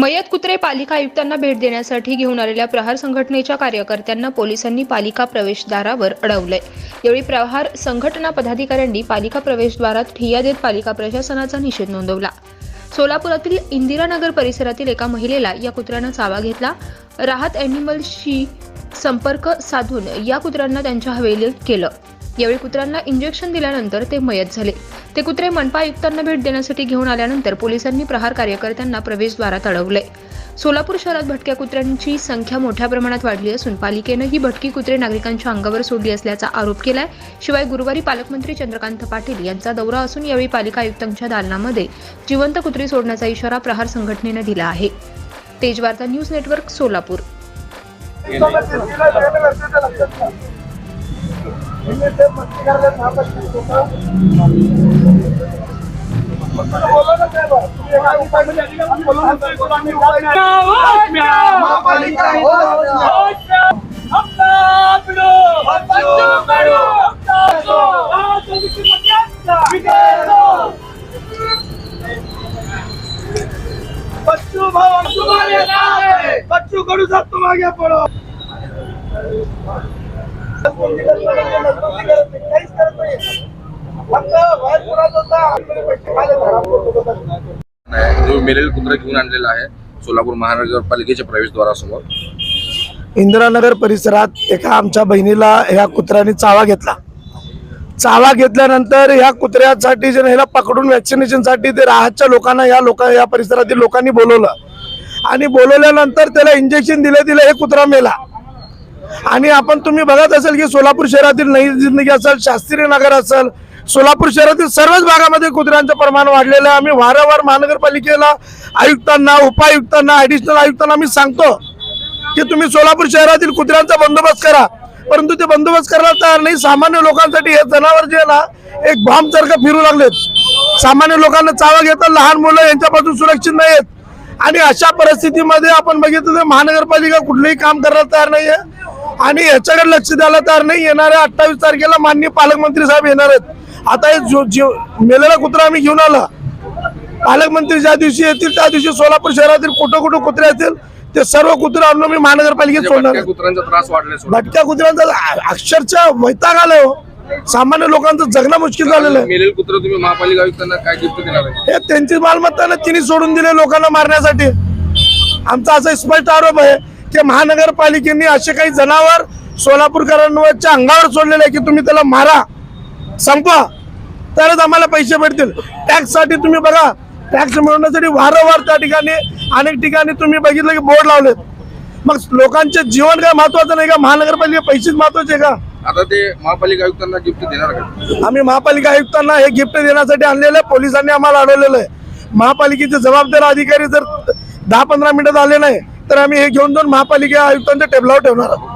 मयत कुत्रे पालिका आयुक्तांना भेट देण्यासाठी घेऊन आलेल्या प्रहार संघटनेच्या कार्यकर्त्यांना पोलिसांनी पालिका प्रवेशद्वारावर अडवलंय. यावेळी प्रहार संघटना पदाधिकाऱ्यांनी पालिका प्रवेशद्वारात ठिय्या देत पालिका प्रशासनाचा निषेध नोंदवला. सोलापुरातील इंदिरानगर परिसरातील एका महिलेला या कुत्र्यानं चावा घेतला. राहत अॅनिमलशी संपर्क साधून या कुत्र्यांना त्यांच्या हवेलीत केलं. यावेळी कुत्र्यांना इंजेक्शन दिल्यानंतर ते मयत झाले. ते कुत्रे मनपा आयुक्तांना भेट देण्यासाठी घेऊन आल्यानंतर पोलिसांनी प्रहार कार्यकर्त्यांना प्रवेशद्वारात अडवले सोलापूर शहरात भटक्या कुत्र्यांची संख्या मोठ्या प्रमाणात वाढली असून पालिकेनं ही भटकी कुत्रे नागरिकांच्या अंगावर सोडली असल्याचा आरोप केलाय. शिवाय गुरुवारी पालकमंत्री चंद्रकांत पाटील यांचा दौरा असून यावेळी पालिका आयुक्तांच्या दालनामध्ये जिवंत कुत्री सोडण्याचा इशारा प्रहार संघटनेनं दिला आहे. Tejvarta news network Solapur. Bachchu भाऊ तुम्हारे बच्चू कडू तुम आगे जो मेलेल कुत्रा घेऊन आणलेला आहे सोलापूर महानगरपालिकेच्या प्रवेशद्वारासमोर. इंदिरानगर परिसरात एका आमच्या बहिणीला ह्या कुत्र्याने चावा घेतला. चावा घेतल्यानंतर ह्या कुत्र्यासाठी जे ह्याला पकडून व्हॅक्सिनेशनसाठी ते राहतच्या लोकांना या लोक या परिसरातील लोकांनी बोलवलं. आणि बोलवल्यानंतर त्याला इंजेक्शन दिले दिले हे कुत्रा मेला. आणि आपण तुम्ही बघत असेल की सोलापूर शहरातील नई जिंदगी असेल शास्त्रीय नगर असेल सोलापूर शहरातील सर्वच भागामध्ये कुत्र्यांचं प्रमाण वाढलेलं आहे. आम्ही वारंवार महानगरपालिकेला आयुक्तांना उपायुक्तांना ऍडिशनल आयुक्तांना आम्ही सांगतो की तुम्ही सोलापूर शहरातील कुत्र्यांचा बंदोबस्त करा. परंतु ते बंदोबस्त करायला तयार नाही. सामान्य लोकांसाठी हे जनावर जे ना एक बॉम्बसारखं फिरू लागलेत. सामान्य लोकांना चावा घेतात लहान मुलं यांच्यापासून सुरक्षित नाही आहेत आणि अशा परिस्थितीमध्ये आपण बघितलं तर महानगरपालिका कुठलंही काम करायला तयार नाहीये. आणि याच्याकडे लक्ष द्यायला तयार नाही. येणाऱ्या अठ्ठावीस तारखेला माननीय पालकमंत्री साहेब येणार आहेत. आता हे जो जीव मेलेला कुत्रा आम्ही घेऊन आला पालकमंत्री ज्या दिवशी येतील त्या दिवशी सोलापूर शहरातील कुठं कुठं कुत्रे असतील ते सर्व कुत्रे आणून मी महानगरपालिकेत सोडणार. भटक्या. कुत्र्यांचा त्रास. भटक्या अक्षरशः वैताग आलाय हो. सामान्य लोकांचं जगणं मुश्किल झालेलं आहे. मेलेल कुत्र तुम्ही महापालिका आयुक्तांना काय गिफ्ट देणार आहे? हे त्यांची मालमत्ता ना तिने सोडून दिले लोकांना मारण्यासाठी. आमचा असा स्पष्ट आरोप आहे की महानगरपालिकेने असे काही जनावर सोलापूरकरांवरच्या अंगावर सोडलेले आहे की तुम्ही त्याला मारा. संपवा तरच आम्हाला पैसे भेटतील. टॅक्ससाठी तुम्ही बघा. टॅक्स मिळवण्यासाठी वारंवार त्या ठिकाणी अनेक ठिकाणी तुम्ही बघितलं की बोर्ड लावलेत. मग लोकांचे जीवन काय महत्वाचं नाही का? महानगरपालिका पैसेच महत्त्वाचे का? आता ते महापालिका आयुक्तांना गिफ्ट देणार का? आम्ही महापालिका आयुक्तांना हे गिफ्ट देण्यासाठी आणलेलं आहे. पोलिसांनी आम्हाला अडवलेलं आहे. महापालिकेचे जबाबदार अधिकारी जर दहा पंधरा मिनिटात आले नाही तर आम्ही हे घेऊन जाऊन महापालिका आयुक्तांच्या टेबलावर ठेवणार आहोत.